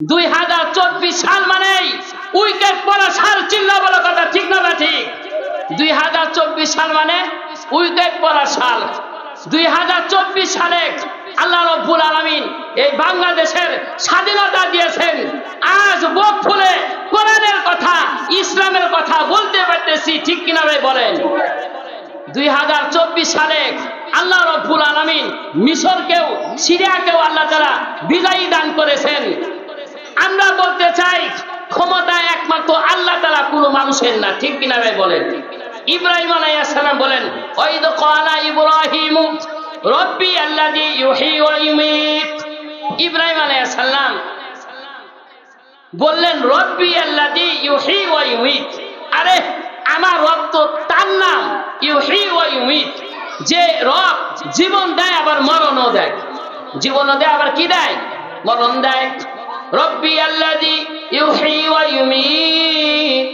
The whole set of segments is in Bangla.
দুই হাজার চব্বিশ সাল মানেই উইকেট পড়া সাল চিল্লা বলা কথা, ঠিক না ঠিক? দুই হাজার চব্বিশ সাল মানে উইকেট পড়া সাল। দুই হাজার চব্বিশ সালে আল্লাহ রব্বুল আলমিন এই বাংলাদেশের স্বাধীনতা দিয়েছেন। আজ বুক ফুলে কোরআনের কথা, ইসলামের কথা বলতে পারতেছি, ঠিক কিনা বলেন? দুই হাজার চব্বিশ সালে আল্লাহ রব্বুল আলমিন মিশরকেও, সিরিয়াকেও আল্লাহ তারা বিজয়ী দান করেছেন। আমরা বলতে চাই, ক্ষমতা একমাত্র আল্লাহ তালা কোনো মানুষের না, ঠিক কিনা ভাই বলেন? ইব্রাহিম আলাইসালাম বলেন ওই তো কলা ইব্রাহিম, রব্বি ইউমিত। ইব্রাহিম আলাইসাল্লাম বললেন, রব্বি আল্লাদি ইউহি ওয়া ইউমিত। আরে, আমার রব তো তার নাম, ইউহি ওয়া ইউমিত। যে রব জীবন দেয়, আবার মরণও দেয়। জীবনও দেয়, আবার কি দেয়? মরণ দেয়। রব্বি আল্লাদি ইউহি ওয়া ইউমিত।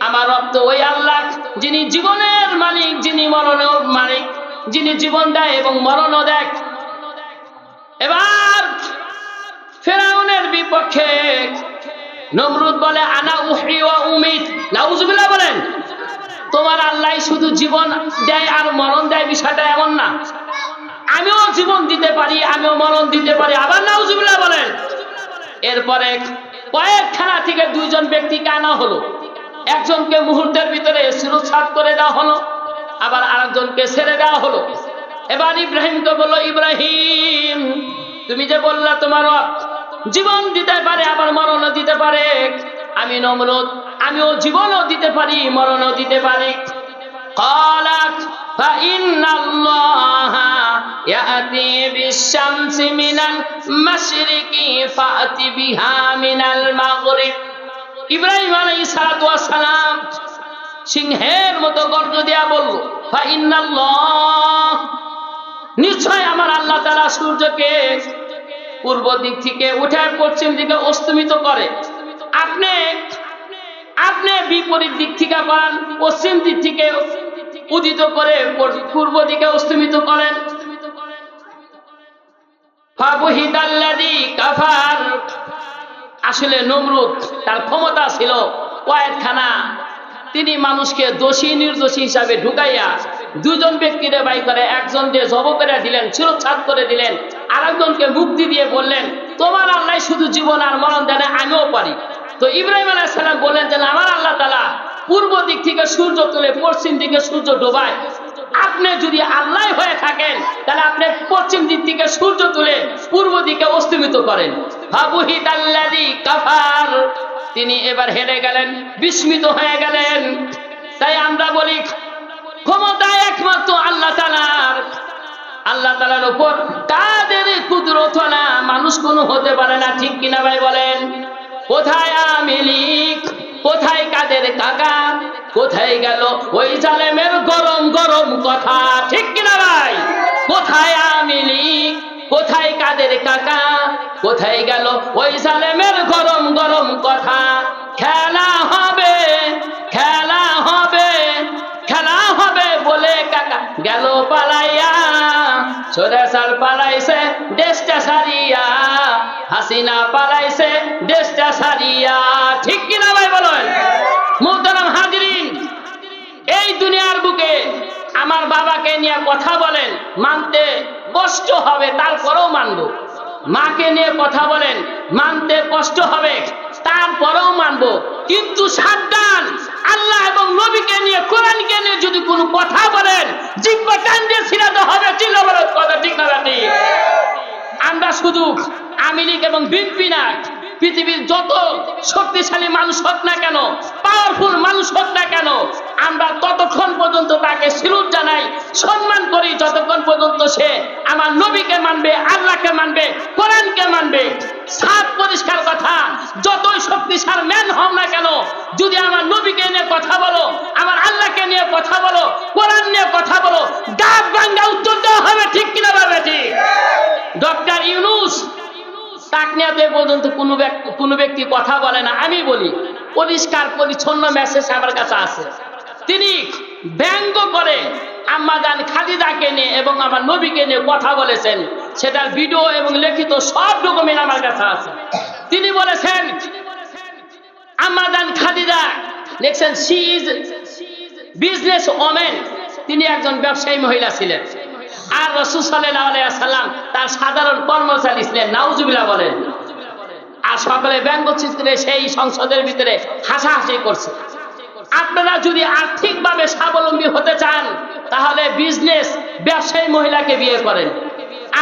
আমার রব তো ওই আল্লাহ, যিনি জীবনের মালিক, যিনি মরণের মালিক, যিনি জীবন দেয় এবং মরণও দেয়। এবার ফেরাউনের বিপক্ষে নমরুদ বলে, আনা উহি ওয়া উমিত। নাউজুবিল্লাহ বলেন, তোমার আল্লাহ শুধু জীবন দেয় আর মরণ দেয় বিষয়টা এমন না। আমিও জীবন দিতে পারি, আমিও মরণ দিতে পারি। আবার বলেন এরপরে কয়েক খানা থেকে দুইজন ব্যক্তি কানা হলো। একজনকে মুহূর্তের ভিতরে শিরোচ্ছাদ করে দেওয়া হলো, আবার আরেকজনকে ছেড়ে দেওয়া হলো। এবার ইব্রাহিমকে বলল, ইব্রাহিম, তুমি যে বললে তোমার জীবন দিতে পারে, আবার মরণও দিতে পারে। আমি নমরত আমিও জীবনও দিতে পারি, মরণও দিতে পারি। কলাক বা ইন্নাল্লাহ يأتي بالشمس من المشرق فأت بها من المغرب ইব্রাহিম আলাইহিস সালাতু ওয়াস সালাম সিংহের মতো গর্জ দেয়া বলল ফাইনাল্লাহ নিশ্চয় আমার আল্লাহ তাআলা সূর্যকে পূর্ব দিক থেকে উঠে পশ্চিম দিকে অস্তমিত করে আপনি আপনি বিপরীত দিক থেকে করেন পশ্চিম দিক থেকে উদিত করে পূর্ব দিকে অস্তমিত করেন ফাবুহিদাল্লাযী কাফার। আসলে নমরুদ তার ক্ষমতা ছিল কয়েকখানা। তিনি মানুষকে দোষী, নির্দোষী হিসাবে ঢুকাইয়া দুজন ব্যক্তিরে বাই করে একজনকে জব করে দিলেন চিরচ্ছাদ করে দিলেন আর একজনকে মুক্তি দিয়ে বললেন, তোমার আল্লাহ শুধু জীবন আর মরণ দেন আমিও পারি। তো ইব্রাহিম আলাইসালাম বললেন যে, আমার আল্লাহ তালা পূর্ব দিক থেকে সূর্য তুলে পশ্চিম দিকে সূর্য ডোবায় আপনি যদি আল্লাহ হয়ে থাকেন, তাহলে আপনি পশ্চিম দিক থেকে সূর্য তুলে পূর্ব দিকে অস্তমিত করেন। তিনি এবার হেরে গেলেন, বিস্মিত হয়ে গেলেন। তাই আমরা বলি ক্ষমতা একমাত্র আল্লাহ তালার আল্লাহ তালার উপর কাদের কুদরত না, মানুষ কোনো হতে পারে না, ঠিক কিনা ভাই বলেন? কোথায় আমিলিক কোথায় কাদের কাকা? কোথায় গেল? ওই জালেমের গরম গরম কথা, ঠিক কিনা ভাই? কোথায় আমিলিক কোথায় কাদের কাকা? কোথায় গেল? ওই জালেমের গরম গরম কথা, খেলা হবে খেলা হবে খেলা হবে বলে কাকা গেল পালাইয়া। সোরে সাল পালাইছে, দেশটা সারিয়া। হাসিনা পালাইছে, দেশটা সারিয়া, ঠিক কিনা ভাই বলেন মুহতারাম হাজিরিন এই দুনিয়ার বুকে আমার বাবাকে নিয়ে কথা বলেন, মানতে কষ্ট হবে, তারপরেও মানব। মাকে নিয়ে কথা বলেন, মানতে কষ্ট হবে, তারপরেও মানব। কিন্তু সাবধান, আল্লাহ এবং নবীকে নিয়ে, কোরআনকে নিয়ে যদি কোনো কথা বলেন, জিব্বা টান দিয়ে ছিড়াতে হবে চিল্লাবারত কথা ঠিক না। আমরা শুধু আমেরিক এবং বিএনপি না পৃথিবীর যত শক্তিশালী মানুষ হোক না কেন পাওয়ারফুল মানুষ হোক না কেন, আমরা ততক্ষণ পর্যন্ত তাকে সিলুট জানাই, সম্মান করি যতক্ষণ পর্যন্ত সে আমার নবীকে মানবে, আল্লাহকে মানবে, কোরআনকে মানবে। সাত পরিষ্কার কথা, যতই শক্তিশাল ম্যান হও না কেন, যদি আমার নবীকে নিয়ে কথা বলো, আমার আল্লাহকে নিয়ে কথা বলো, কোরআন নিয়ে কথা বলো গাছ বাঙ্গা উত্তর দেওয়া হবে ঠিক কিনা পাবে ঠিক? ডক্টর ইউনুস তাকনিয়াতে পর্যন্ত কোনো ব্যক্তি কোনো ব্যক্তি কথা বলে না। আমি বলি, পরিষ্কার, পরিচ্ছন্ন মেসেজ আমার কাছে আছে। তিনি ব্যঙ্গ করে আম্মাজান খাদিজাকে নিয়ে এবং আমার নবীকে নিয়ে কথা বলেছেন। সেটার ভিডিও এবং লিখিত সব ডকুমেন্ট আমার কাছে আছে। তিনি বলেছেন আমাদান খাদিজা, দেখছেন সি ইজ বিজনেস ওমেন তিনি একজন ব্যবসায়ী মহিলা ছিলেন। আর রসুল সাল্লাম তার সাধারণ কর্মচারী ছিলেন, নাউজুবিল্লাহ বলেন। আর সকলে ব্যঙ্গচিত্রে সেই সংসদের ভিতরে হাসাহাসি করছে। আপনারা যদি আর্থিকভাবে স্বাবলম্বী হতে চান, তাহলে বিজনেস ব্যবসায়ী মহিলাকে বিয়ে করেন।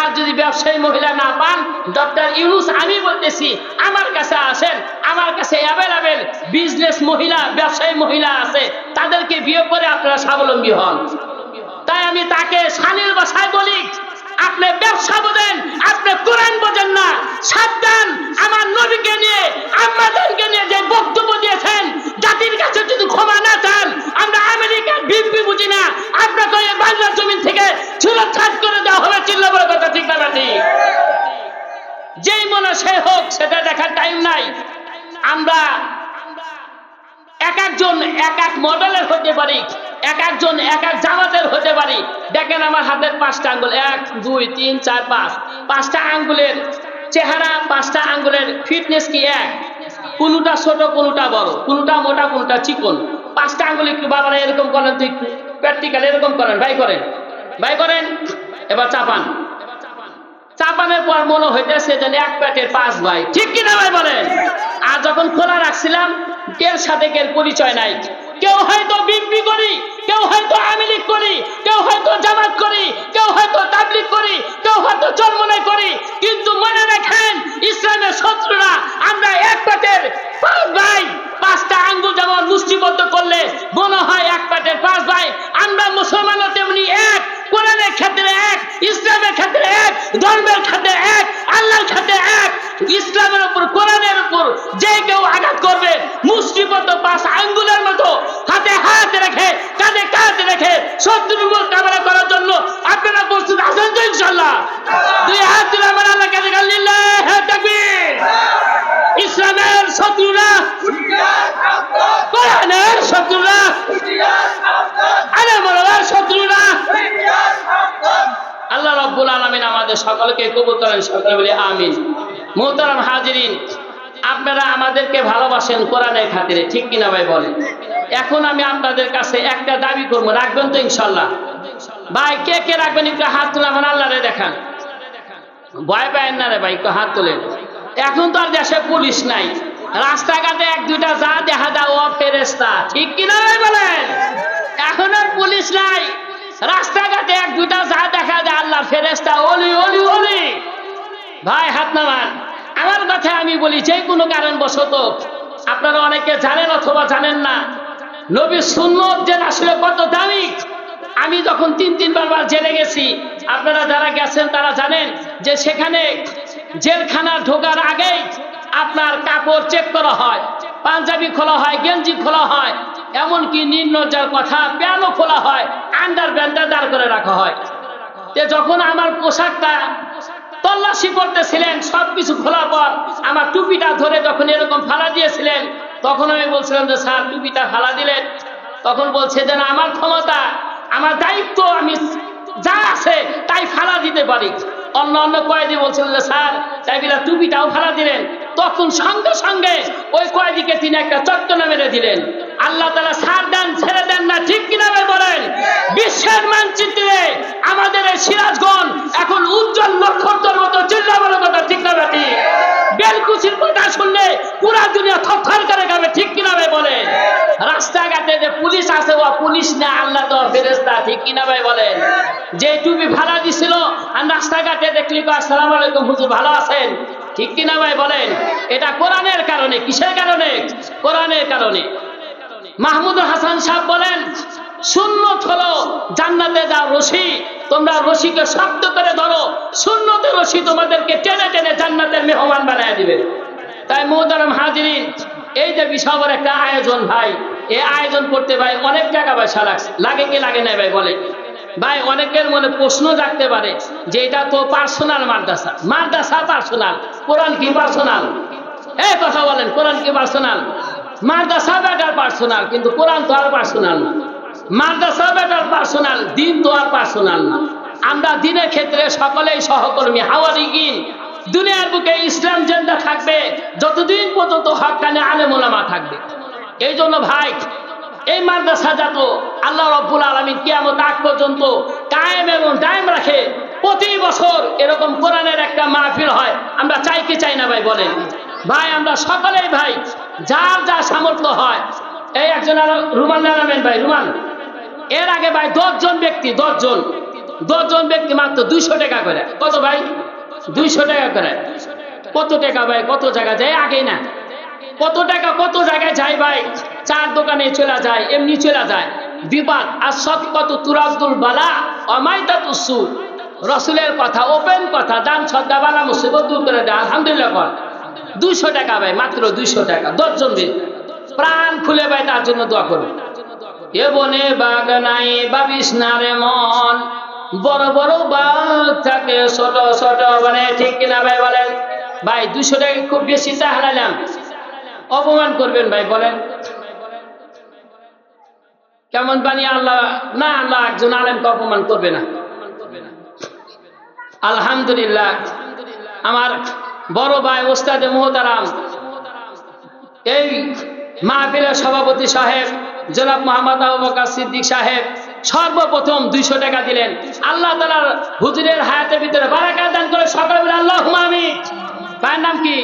আর যদি ব্যবসায়ী মহিলা না পান ডক্টর ইউনুস, আমি বলতেছি, আমার কাছে আসেন, আমার কাছে অ্যাভেলেবেল বিজনেস মহিলা, ব্যবসায়ী মহিলা আছে, তাদেরকে বিয়ে করে আপনারা স্বাবলম্বী হন। তাই আমি তাকে সানির বাসায় বলি, আপনি ব্যবসা বোঝেন, আপনি কোরআন বোঝেন না। সাবধান, আমার নবীকে নিয়ে আম্মাদেরকে নিয়ে যে বক্তব্য দিয়েছেন, জাতির কাছে যদি ক্ষমা না চান, আমরা আমেরিকার বিপি বুঝি না। আপনাকে এই বাংলা জমিন থেকে ছুড়ছাট করে দেওয়া হবে চিল্লা বড় কথা ঠিক না ঠিক যেই মনে সে হোক, সেটা দেখার টাইম নাই। আমরা এক একজন এক এক মডেলের হতে পারি। এক একজন, এক এক জামাতের হতে পারি। দেখেন আমার হাতের পাঁচটা আঙ্গুল। এক, দুই, তিন, চার, পাঁচ। পাঁচটা আঙ্গুলের চেহারা, পাঁচটা আঙ্গুলের ফিটনেস কি এক? কোনটা ছোট, কোনটা বড়। কোনটা মোটা, কোনটা চিকন। পাঁচটা আঙ্গুল একটু বাবারা এরকম করেন তো একটু প্র্যাকটিক্যাল এরকম করেন। ভাই করেন। ভাই করেন। এবার চাপান। চাপানের পর মনে হইতেছে যেন এক প্যাটের পাঁচ ভাই। ঠিক কিনা ভাই বলেন? আর যখন খোলা রাখছিলাম, কের সাথে কের পরিচয় নাই। কেউ হয়তো বিপি করি। কেউ হয়তো আমিলিক করি, কেউ হয়তো জামাত করি, কেউ হয়তো তাবলিক করি, কেউ হয়তো চরমনাই করি, কিন্তু মনে রাখেন ইসলামের শত্রুরা আমরা এক প্যাটের পাঁচ ভাই, পাঁচটা আঙ্গুল যেমন মুষ্টিবদ্ধ করলে মনে হয় এক প্যাটের পাঁচ ভাই, আমরা মুসলমানও তেমনি এক, কোরআনের ক্ষেত্রে এক, ইসলামের ক্ষেত্রে এক, ধর্মের ক্ষেত্রে এক, আল্লাহর ক্ষেত্রে এক, ইসলামের উপর, কোরআনের উপর যে কেউ আঘাত করবে, মুষ্টিবদ্ধ পাঁচ আঙ্গুলের মতো হাতে হাত রেখে, কাঁধে কাঁধ রেখে শত্রুর মোকাবেলা করার জন্য আপনারা প্রস্তুত আছেন তো ইনশাল্লাহ দুই হাত তুলে আমার আল্লাহ কাছে তাকবীর। ইসলামের শত্রুরা, কোরআনের শত্রুরা আরে মরবার শত্রুরা, আল্লাহ রব্বুল আলমিন আমাদের সকলকে কবুল করেন সকলে বলে, আমিন। মোহতারাম হাজিরিন, আপনারা আমাদেরকে ভালোবাসেন কোরআনের খাতিরে, ঠিক কিনা ভাই বলেন? এখন আমি আপনাদের কাছে একটা দাবি করব, রাখবেন তো ইনশাল্লাহ। ভাই, কে কে রাখবেন? একটু হাত তুলে আমার আল্লাহরে দেখান। ভয় পায়েন না রে ভাই, একটু হাত তোলেন। এখন তো আর দেশে পুলিশ নাই। রাস্তাঘাটে এক, দুইটা যা দেখা দাও ও ফেরেস্তা ঠিক কিনা বলেন? এখন আর পুলিশ নাই। রাস্তাঘাটে এক, দুইটা যা দেখা যায় আল্লাহ ফেরেস্তা অলি অলি অলি ভাই, হাত নামান। আমার কথা আমি বলি যে কোনো কারণ বশত আপনারা অনেকে জানেন অথবা জানেন না। নবী সুন্নত যে আসলে কত দামি। আমি যখন তিন তিনবার বার জেনে গেছি, আপনারা যারা গেছেন তারা জানেন যে সেখানে জেলখানা ঢোকার আগেই আপনার কাপড় চেক করা হয়, পাঞ্জাবি খোলা হয়, গেঞ্জি খোলা হয়, এমনকি যার কথা প্যানও খোলা হয়, আন্ডার ব্যান্ডার দাঁড় করে রাখা হয়। তে যখন আমার পোশাকটা তল্লাশি করতেছিলেন, সবকিছু খোলার পর আমার টুপিটা ধরে যখন এরকম ফালা দিয়েছিলেন তখন আমি বলছিলাম যে, স্যার, টুপিটা ফালা দিলেন। তখন বলছে যে, না, আমার ক্ষমতা, আমার দায়িত্ব, আমি যা আছে তাই ফালা দিতে পারি। অন্য অন্য কয়েদি বলছিলেন যে, স্যার বিলা টুপিটাও ফালা দিলেন। তখন সঙ্গে সঙ্গে ওই কয়েদিকে তিনি একটা চট্টনা মেরে দিলেন। আল্লাহ তালা সার দেন, ছেড়ে দেন না, ঠিক কিনা বলেন? বিশ্বের মানচিত্রে আমাদের এই সিরাজগঞ্জ এখন উজ্জ্বল নক্ষত্রের মতো পুরা দুনিয়া থরথর করে যাবে ঠিক কিনা ভাই বলেন রাস্তাঘাটে যে পুলিশ আছে, ও পুলিশ না, আল্লাহ দেওয়া ফেরেস্তা ঠিক কিনা ভাই বলেন যে টুপি ভাড়া দিছিল, আর রাস্তাঘাটে দেখলি আসসালাম আলাইকুম, হুজুর ভালো আছেন? ঠিক কিনা ভাই বলেন। এটা কোরআনের কারণে, কিসের কারণে? কোরআনের কারণে। মাহমুদ হাসান সাহেব বলেন, সুন্নত হলো জান্নাতে যা রশি, তোমরা রশিকে শক্ত করে ধরো, সুন্নতে রশি তোমাদেরকে টেনে টেনে জান্নাতের মেহমান বানায় দিবে। তাই মোহতারাম হাজিরিন, এই যে বিশাল একটা আয়োজন ভাই এই আয়োজন করতে ভাই অনেক টাকা পয়সা লাগছে। লাগে কি লাগে না ভাই বলে ভাই অনেকের মনে প্রশ্ন জাগতে পারে যে এটা তো পার্সোনাল মাদ্রাসা। মাদ্রাসা পার্সোনাল কোরআন কি পার্সোনাল এই কথা বলেন, কোরআন কি পার্সোনাল মাদ্রাসা বেটার পার্সোনাল কিন্তু কোরআন তো আর পার্সোনাল না। মাদ্রাসা বেটার পার্সোনাল দিন তো আর পার্সোনাল না। আমরা দিনের ক্ষেত্রে সকলেই সহকর্মী। হাওয়ারিগিন দুনিয়ার বুকে ইসলাম জেন্দা থাকবে, যতদিন পর্যন্ত হক কানে আলে মোলামা থাকবে। এই জন্য ভাই, এই মাদ্রাসা যাত, আল্লাহ রব্বুল আলমী কিয়ামত আগ পর্যন্ত কায়েম এবং টাইম রাখে। প্রতি বছর এরকম কোরআনের একটা মাহফিল হয়। আমরা চাই কি চাই না ভাই, বলেন। ভাই, আমরা সকলেই ভাই, যার যা সামর্থ্য হয়। এই একজন রুমান নামেন ভাই রুমান এর আগে ভাই দশজন ব্যক্তি, দশজন। দশজন ব্যক্তি মাত্র দুইশো টাকা করে। কত ভাই? দুইশো টাকা করে। কত টাকা ভাই? কত জায়গা যায়? আগেই না। কত টাকা, কত জায়গায় যায় ভাই? চার দোকানে চলে যায়, এমনি চলে যায়। বিবাদ আর সব কত তুরাবদুল বালা অমাইতা তুসু রসুলের কথা, ওপেন কথা, দান সদ্গা বালা, মুসিবত দূর করে দেয়। আলহামদুলিল্লাহ কর। দুইশো টাকা ভাই, মাত্র দুইশো টাকা। দশজন ব্যক্তি প্রাণ খুলে ভাই, তার জন্য দোয়া করবে এ বনে বাগানায় বাবিস না রে মন। বড় বড় বাঘ থাকে ছোট ছোট মানে ঠিক কিনা ভাই বলেন? ভাই দুশো টাকা খুব বেশি চা হারালাম অপমান করবেন ভাই বলেন। কেমন বানিয়ে আল্লাহ, না আল্লাহ একজন আলেমকে অপমান করবে না। আলহামদুলিল্লাহ, আমার বড় ভাই ওস্তাদে মোহতারাম, এই মাহফিলের সভাপতি সাহেব জনাব মোহাম্মদ আবু সিদ্দিক সাহেব সর্বপ্রথম দুইশো টাকা দিলেন। আল্লাহ তালার হুজুরের হায়াতের ভিতরে বারাকা দান করে সকালে বলে আল্লাহ আমি ভাইয়ের নাম কি?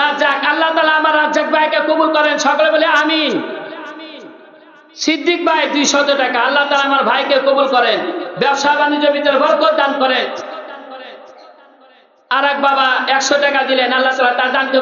রাজ্জাক। আল্লাহ তালা আমার রাজ্জাক ভাইকে কবুল করেন সকলে বলে আমিন। সিদ্দিক ভাই দুইশত টাকা। আল্লাহ তালা আমার ভাইকে কবুল করেন ব্যবসা বাণিজ্যের ভিতরে বরকত দান করেন। আর এক বাবা একশো টাকা দিলেন আল্লাহ তালা তার দানকে